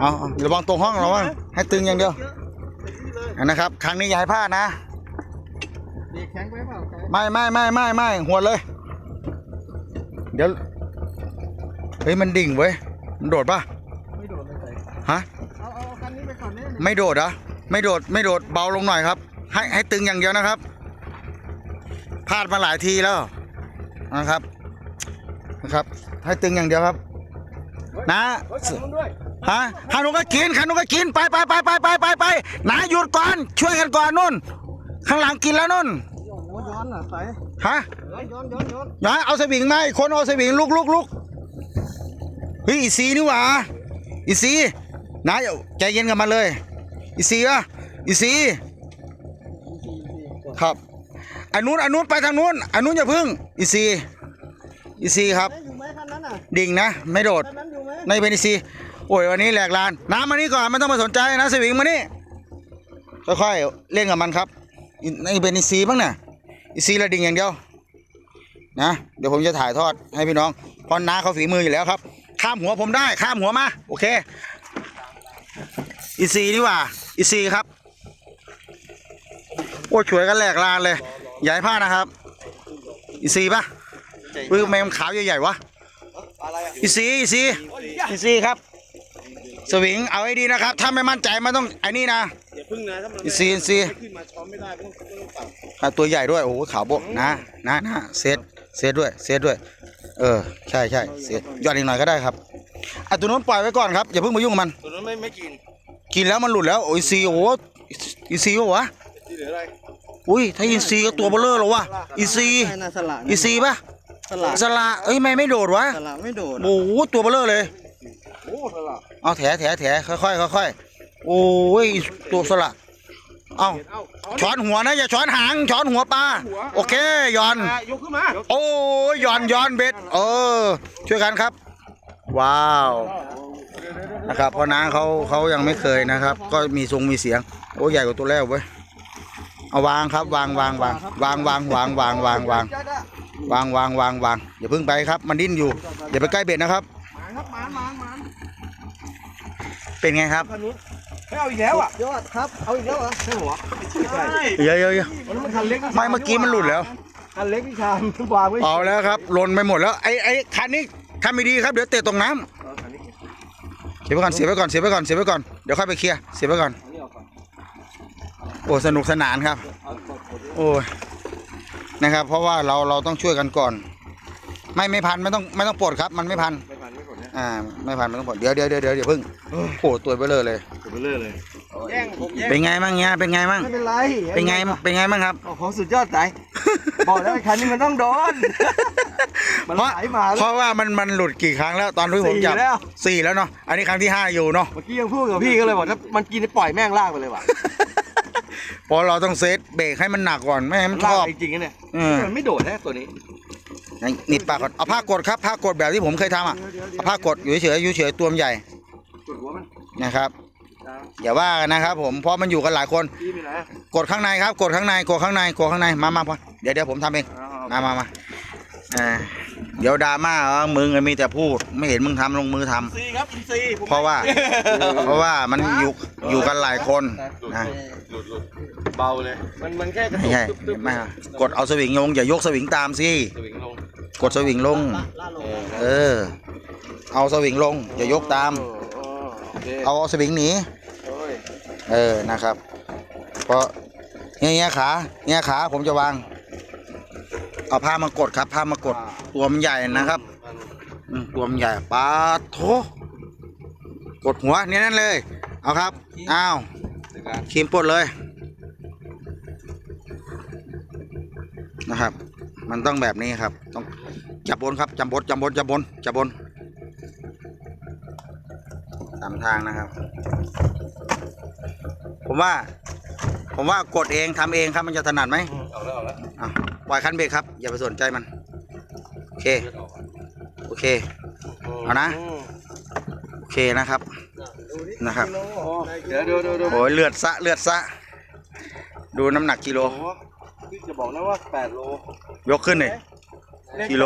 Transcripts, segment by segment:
เอาเอาระวังตรงห้องระวังให้ตึงอย่างเดียวอันนะครับ ครั้งนี้อย่าให้พลาดนะดีแข็งไปเปล่าแข็งไม่ไม่ไม่ไม่ไม่หัวดเลย เดี๋ยว เฮ้ย มันดิ่งเว้ย มันโดดปะไม่โดดเลยใส่ฮะ เอาเอาคันนี้ไปก่อนเนี่ยไม่โดดเหรอไม่โดดไม่โดดเบาลงหน่อยครับ ให้ให้ตึงอย่างเดียวนะครับพลาดมาหลายทีแล้วนะครับนะครับ ให้ตึงอย่างเดียวครับ นะ เฮ้ยคันนู้นด้วย ฮะขานุก็กินขานุก็กินไปไปไปไปไปไปไปนะหยุดก่อน ช่วยกันก่อนนู่น ข้างหลังกินแล้วนู่นโอ้โหย้อนอะใส่ฮะย้อนย้อนย้อนย้ายเอาสวิงมาอีกคนเอาสวิงลุกลุกลุกเฮ้ยอีซีนี่หว่าอีซีนะอย่าใจเย็นกับมันเลย อีซีอะอีซีครับอันนู้นอันนู้นไปทางนู้นอันนู้นอย่าพึ่งอีซีอีซีครับอยู่ไหมคันนั้นอะดิ่งนะ ไม่โดดคันนั้นอยู่ไหมในเป็นอีซี โอ้ยวันนี้แหลกลาน น้ำมานี่ก่อนไม่ต้องมาสนใจนะสวิงมานี่ค่อยๆเล่นกับมันครับอีในเป็นอีซีบ้างเนี่ยอีซีละดิ่งอย่างเดียวนะเดี๋ยวผมจะถ่ายทอดให้พี่น้องพราะน้าเขาฝีมืออยู่แล้วครับ ข้ามหัวผมได้ข้ามหัวมาโอเคอีซีนี่ว่าอีซีครับโอ้ช่วยกันแหลกลานเลยอย่ผ้านะครับอีซีปะอุ้ยทำไมมขาวใหญ่ๆว่ะอีซีอีซีอีซีครับ สวิงเอาให้ดีนะครับ ถ้าไม่มั่นใจมันต้องไอ้นี่นะอย่าพึ่งนะถ้ามันอีซีอีซีขึ้นมาช้อนไม่ได้ไม่ต้องไม่ต้องปรับอะตัวใหญ่ด้วยโอ้โหขาวโบกนะนะนะเซตเซตด้วยเซตด้วย เออใช่ใช่เซตย้อนอีกหน่อยก็ได้ครับอะตัวนู้นปล่อยไว้ก่อนครับอย่าเพิ่งไปยุ่งกับมัน ตัวนั้นไม่ไม่กินกินแล้วมันหลุดแล้วโอ้ยอีซีโอ้โหอีซีโอ้วะที่เหลืออะไรอุ้ยถ้าอีซีก็ตัวเบลเลอร์หรอวะอีซีใช่นะสละอีซีปะสละสละเอ้ยไม่ไม่โดดวะสละไม่โดดโอ้โหตัวเบลเลอร์เลย โอ้สละ เอาแถแถแถค่อยค่อยค่อยๆโอ้ยตัวสละเอาเอาเอาช้อนหัวนะอย่าช้อนหางช้อนหัวปลาโอเคย้อนอะยกขึ้นมาโอ้ยย้อนย้อนเบ็ดเออ ช่วยกันครับ ว้าวนะครับเพราะน้าเขาเขายังไม่เคยนะครับ ก็มีทรงมีเสียงโอ้ใหญ่กว่าตัวแรกเว้ยเอาวางครับวางวางวางวางวางวางวางวางวางจ้าจ้าวางวางวางวางอย่าเพิ่งไปครับ มันดิ้นอยู่อย่าไปใกล้เบ็ดนะครับ เป็นไงครับคันนู้นไม่เอาอีกแล้วอะยอดครับ เอาอีกแล้วเหรอใช่หัวใช่เยอะเยอะเยอะมันมันคันเล็กไม่เมื่อกี้มันหลุดแล้วคันเล็กพี่ชามวางไว้เอาแล้วครับหล่นไปหมดแล้วไอ้ไอ้คันนี้ทำไม่ดีครับเดี๋ยวเตะตกน้ำเอาคันนี้เสียบไว้ก่อนเสียบไว้ก่อนเสียบไว้ก่อนเสียบไว้ก่อนเดี๋ยวค่อยไปเคลียร์เสียบไว้ก่อนเอานี่ออกก่อนโอ้สนุกสนานครับเอากดกดโอ้ยนะครับ เพราะว่าเราเราต้องช่วยกันก่อน ไม่ไม่พันไม่ต้องไม่ต้องปลดครับ มันไม่พันไม่พันไม่กดเนี่ยอ่าไม่พันไม่ต้องปลดเดี๋ยวเดี๋ยวเดี๋ยวเดี๋ยวเดี๋ยวเพิ่ง โอ้โหตัวเบลอเลยกดไปเรื่อยเลยแย่งผมแย่งเป็นไงบ้างเงี้ยเป็นไงบ้างไม่เป็นไรเป็นไงเป็นไงบ้างครับโอ้โหสุดยอดใจบอกแล้วไอ้คันนี้มันต้องโดนมันเพราะไหลมาเพแล้วราะว่ามันมันหลุดกี่ครั้งแล้วตอนที่ผมจับสี่แล้วสี่แล้วเนาะอันนี้ครั้งที่ห้าอยู่เนาะเมื่อกี้ยังพูดกับพี่ก็เลยบอกถ้ามันกินปล่อยแม่งลากไปเลยว่ะเพราะเราต้องเซตเบรกให้มันหนักก่อนไม่ให้มันชลากอบจริงๆนะเนี่ยเออมันไม่โดดแน่ตัวนี้นิดปากก่อนเอาผ้ากดครับผ้ากดแบบที่ผมเคยทำอะเอาผ้ากดอยู่เฉยๆอยู่เฉยๆตัวมันใหญ่กดหัวมั นนะครับจ้าอย่าว่ากันนะครับ ผมเพราะมันอยู่กันหลายคน พี่ไปไหนกดข้างในครับ กดข้างในกดข้างในกดข้างในมามาพอเดี๋ยวเดี๋ยวผมทำเองเอามามามาอ่าเดี๋ยวดราม่าว่ามึงมีแต่พูด ไม่เห็นมึงทำลงมือทำอินซีครับอินซีผมเพราะว่า เพราะว่ามันอยู่อยู่กันหลายคนนะหลุดหลุดเบาเลย มันมันแค่กระไม่ตุกใช่ตึ๊บๆไม่เอากดเอาสวิงลงอย่ายกสวิงตามสิสวิงลงกดสวิงลงเออ เอาสวิงลงอย่ายกตามโอเค เอาสวิงหนีโอ้ยเออนะครับ เพราะเงี้ยเงี้ยขาเงี้ยขาผมจะวาง เอาผ้ามากดครับผ้ามากดตัวมันใหญ่นะครับอืมตัวมันใหญ่ปาดโถกดหัวเนี่ยนั่นเลย เอาครับอ้าวในการครีมปลดเลยนะครับ มันต้องแบบนี้ครับ ต้องจับบนครับจับบนจับบนจับบนจับบน ตามทางนะครับ ผมว่า ผมว่ากดเองทำเองครับมันจะถนัดไหมเอาแล้วเอาแล้วอะปล่อยคันเบรกครับ อย่าไปสนใจมัน โอเค เลือดออกก่อนโอเค เอานะโอเคนะครับ นะครับ เดี๋ยวเดี๋ยวเดี๋ยวเดี๋ยวโอ้ยเลือดซะเลือดซะ ดูน้ำหนักกิโลโอ้โหพี่จะบอกนะว่า8โลยกขึ้นเลยกิโล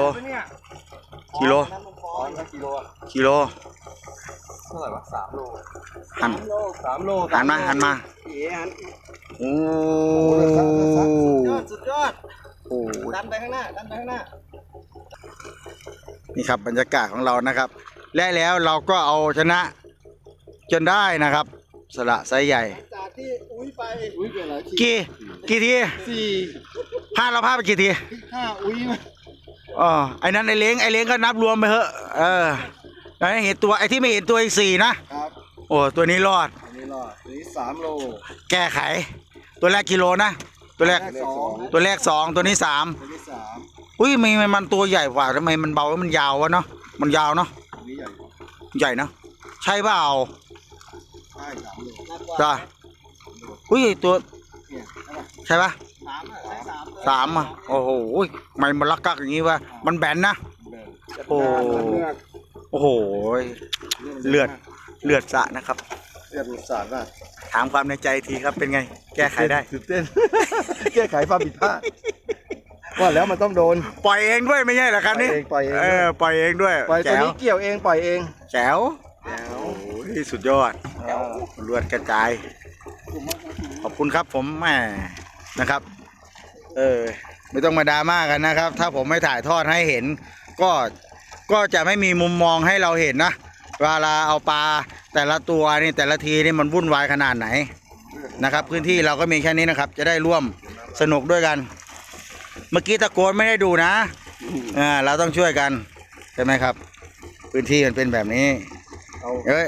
กิโล อ๋อนั่นกิโลอะกิโล ท่าไหร่วะสามโลหันโลสามโลหันมาหันมาเอ๋หันโอ้ยอดสุดยอดโหดันไปข้างหน้าดันไปข้างหน้านี่ครับบรรยากาศของเรานะครับ และแล้วเราก็เอาชนะจนได้นะครับ สละไซส์ใหญ่จากที่อุ้ยไปอุ้ยเป็นอะไรกี่กี่ทีสี่พลาดเราพลาดไปกี่ทีห้าอุ้ยมาอ๋อไอ้นั้นไอ้เล้งไอ้เล้งก็นับรวมไปเถอะเออ แล้วเห็นตัวไอ้ที่ไม่เห็นตัวอีกสี่นะครับโอ้ตัวนี้รอดอันนี้รอดอันนี้สามโลแก้ไข ตัวแรกกิโลนะ ตัวแรก สองตัวแรกสองตัวนี้สามอันนี้สามอุ้ยทำไมมันตัวใหญ่กว่าทำไมมันเบาแล้วมันยาววะเนาะมันยาวเนาะอันนี้ใหญ่กว่าใหญ่เนาะใช่เปล่าใช่สามโลจ้ะอุ้ยตัวเนี่ยใช่ปะใช่ปะสามอะใช่สามสามอะโอ้โหทำไมมันลักกักอย่างนี้วะมันแบนนะโอ้ โอ้โห เลือดเลือดสะนะครับเลือดสาดมากถามความในใจทีครับเป็นไง แก้ไขได้ ตื่นเต้น แก้ไขความผิดพลาดว่าแล้วมันต้องโดน ปล่อยเองด้วยไม่ใช่เหรอครับนี่ปล่อยเองเออปล่อยเองด้วยปล่อยตัวแจ๋วนี้เกี่ยวเองปล่อยเองแจ๋วแจ๋วโอ้ยสุดยอดเลือดกระจาย ขอบคุณครับผมแหมนะครับ เออ ไม่ต้องมาดราม่ากันนะครับ ถ้าผมไม่ถ่ายทอดให้เห็น ก็ ก็จะไม่มีมุมมองให้เราเห็นนะเวลาเอาปลาแต่ละตัวนี่แต่ละทีนี่มันวุ่นวายขนาดไหนนะครับ พื้นที่เราก็มีแค่นี้นะครับ จะได้ร่วมสนุกด้วยกัน เมื่อกี้ตะโกนไม่ได้ดูนะอ่าเราต้องช่วยกันใช่ไหมครับ พื้นที่มันเป็นแบบนี้เอ้ย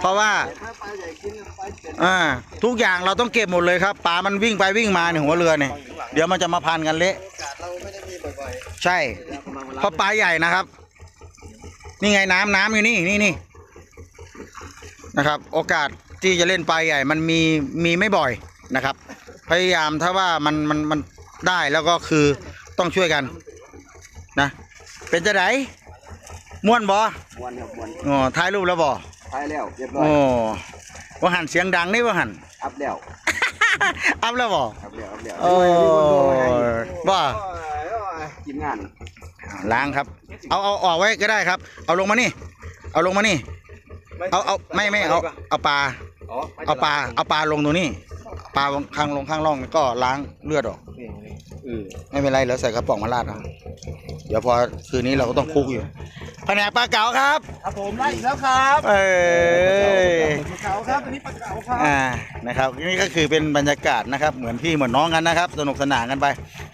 เพราะว่าอ่าทุกอย่างเราต้องเก็บหมดเลยครับปลามันวิ่งไปวิ่งมาในหัวเรือเนี่ยเดี๋ยวมันจะมาพันกันเละใช่เพราะปลาใหญ่นะครับ นี่ไงน้ำน้ำอยู่นี่นี่นี่นะครับ โอกาสที่จะเล่นปลาใหญ่ มันมีมีไม่บ่อยนะครับ พยายามถ้าว่ามันมันมันได้แล้วก็คือต้องช่วยกันนะ เป็นจะไดม่วนบ่วันครับวันอ๋อถ่ายรูปแล้วบ่ท้ายแล้วเรียบร้อยโอ้ว่าหันเสียงดังนี่ว่าหันอัพแล้วอัพแล้วบ่อัพแล้วอัพแล้วโอ้ว่าทีมงานล้างครับ เอาเอาออกไว้ก็ได้ครับ เอาลงมานี่ เอาลงมานี่ เอาเอาไม่ไม่เอาเอาปลาอ๋อเอาปลาเอาปลาลงตรงนี้ปลาข้างลงข้างร่องก็ล้างเลือดออกเออไม่เป็นไรเหลือใส่กระป๋องมาราดเอาเดี๋ยวพอคืนนี้เราก็ต้องคุกอยู่ แผนกปลาเก๋าครับ ครับผมไล่อีกแล้วครับเอ้ยปลาเก๋าครับตัวนี้ปลาเก๋าครับอ่านะครับนี่ก็คือเป็นบรรยากาศนะครับ เหมือนพี่เหมือนน้องกันนะครับ สนุกสนานกันไป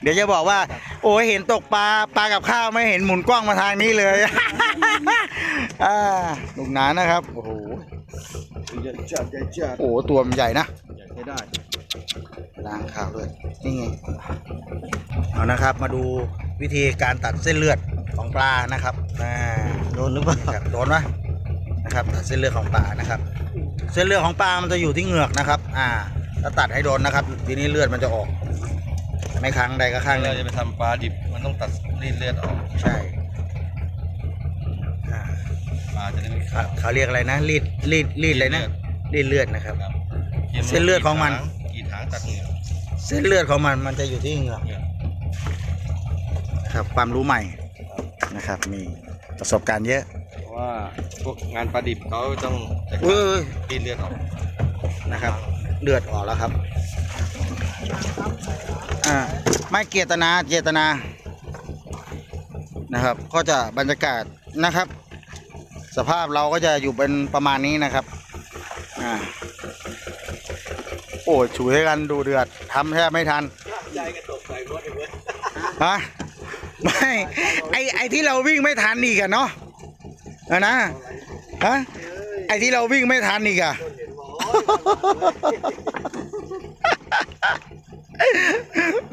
เดี๋ยวจะบอกว่า โอ้ยเห็นตกปลาปลากับข้าวไม่เห็นหมุนกล้องมาทางนี้เลยอ่าลูกหนานนะครับโอ้โหใหญ่จัดใหญ่จัดโอ้โหตัวมันใหญ่นะใหญ่ใช้ได้ล้างข้าวด้วยนี่ไงเอานะครับมาดูวิธีการตัดเส้นเลือด ของปลานะครับอ่าโดนหรือเปล่าโดนไหมนะครับตัดเส้นเลือดของปลานะครับ เส้นเลือดของปลามันจะอยู่ที่เหงือกนะครับ อ่าถ้าตัดให้โดนนะครับ ทีนี้เลือดมันจะออก ไม่ครั้งใดก็ข้างหเรานึ่งจะไปทำปลาดิบมันต้องตัดรีดเลือดออกใช่อ่าปลาจะได้ไม่เขาขาดเขาเรียกอะไรนะรีดรีดรีดอะไรนะรีดเลือดนะครับ ครับเส้นเลือดของมัน กี่ถางตัดเหงื่อเส้นเลือดของมันมันจะอยู่ที่เหงือกเนี่ยนะครับความรู้ใหม่ นะครับ มีประสบการณ์เยอะ เพราะว่าพวกงานปลาดิบเขาต้องจะอุ้ยรีดเลือดออกนะครับ เลือดออกแล้วครับ อ่าไม่เจตนาเจตนานะครับ ก็จะบรรยากาศนะครับ สภาพเราก็จะอยู่เป็นประมาณนี้นะครับอ่าโอ้ยฉุยกันดูเดือดทำแทบไม่ทันใจกระตกใจหมดเลยฮะ ไม่ไอไอที่เราวิ่งไม่ทันอีกอะเนาะอะนะฮะไอที่เราวิ่งไม่ทันอีกอะ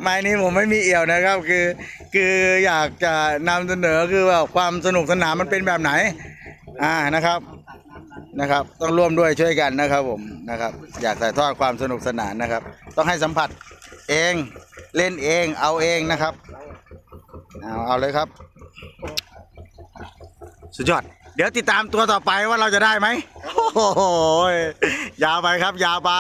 ไม้นี้ผมไม่มีเอี่ยวนะครับ คือคืออยากจะนำเสนอคือว่าความสนุกสนานมันเป็นแบบไหน อ่านะครับนะครับ ต้องร่วมด้วยช่วยกันนะครับผมนะครับ อยากถ่ายทอดความสนุกสนานนะครับ ต้องให้สัมผัสเองเล่นเองเอาเองนะครับ เอาเอาเลยครับ สุดยอด เดี๋ยวติดตามตัวต่อไปว่าเราจะได้ไหมโอ้โหยาวไปครับ ยาวไป